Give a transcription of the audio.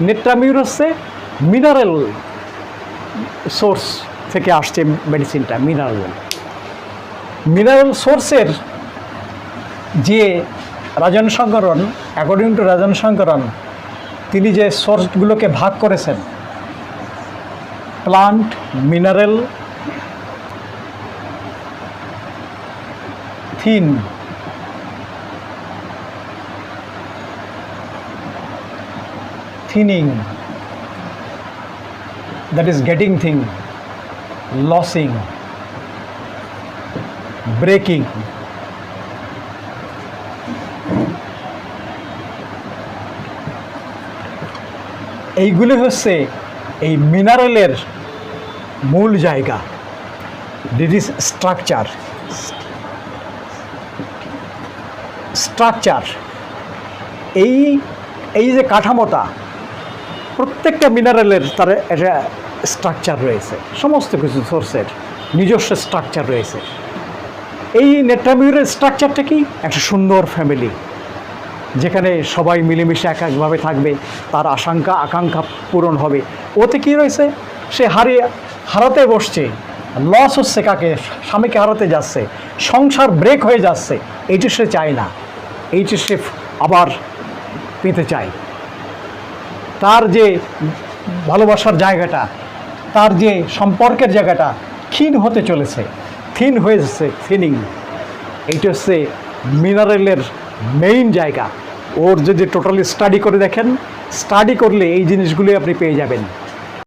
নেট্রামিউর হচ্ছে mineral source থেকে আসছে মেডিসিনটা, মিনারেল মিনারেল সোর্সের যে রাজন শঙ্করন অ্যাকর্ডিং টু রাজন শঙ্করন তিনি যে সোর্সগুলোকে ভাগ করেছেন plant mineral thin thinning. That is getting thing lossing, breaking. এইগুলি হচ্ছে এই মিনারেলের মূল জায়গা। দিট ইজ স্ট্রাকচার স্ট্রাকচার এই এই যে কাঠামোটা প্রত্যেকটা মিনারেলের তার একটা স্ট্রাকচার রয়েছে। সমস্ত কিছু সোর্সের নিজস্ব স্ট্রাকচার রয়েছে। এই নেট্রামিউরের স্ট্রাকচারটা কি? একটা সুন্দর ফ্যামিলি যেখানে সবাই মিলেমিশে এক একভাবে থাকবে, তার আশঙ্কা, আকাঙ্ক্ষা পূরণ হবে। ওতে কি রয়েছে? সে হারিয়ে, হারাতে বসছে লস হচ্ছে কাকে? স্বামীকে হারাতে যাচ্ছে, সংসার ব্রেক হয়ে যাচ্ছে, এইটা সে চায় না, এইটা সে আবার পেতে চায়। তার যে ভালোবাসার জায়গাটা, তার যে সম্পর্কের জায়গাটা ক্ষীণ হতে চলেছে থিন হয়ে যাচ্ছে থিনিং এইটা হচ্ছে মিনারেলের মেইন জায়গা। ওর যদি টোটালি স্টাডি করে দেখেন স্টাডি করলে এই জিনিসগুলি আপনি পেয়ে যাবেন।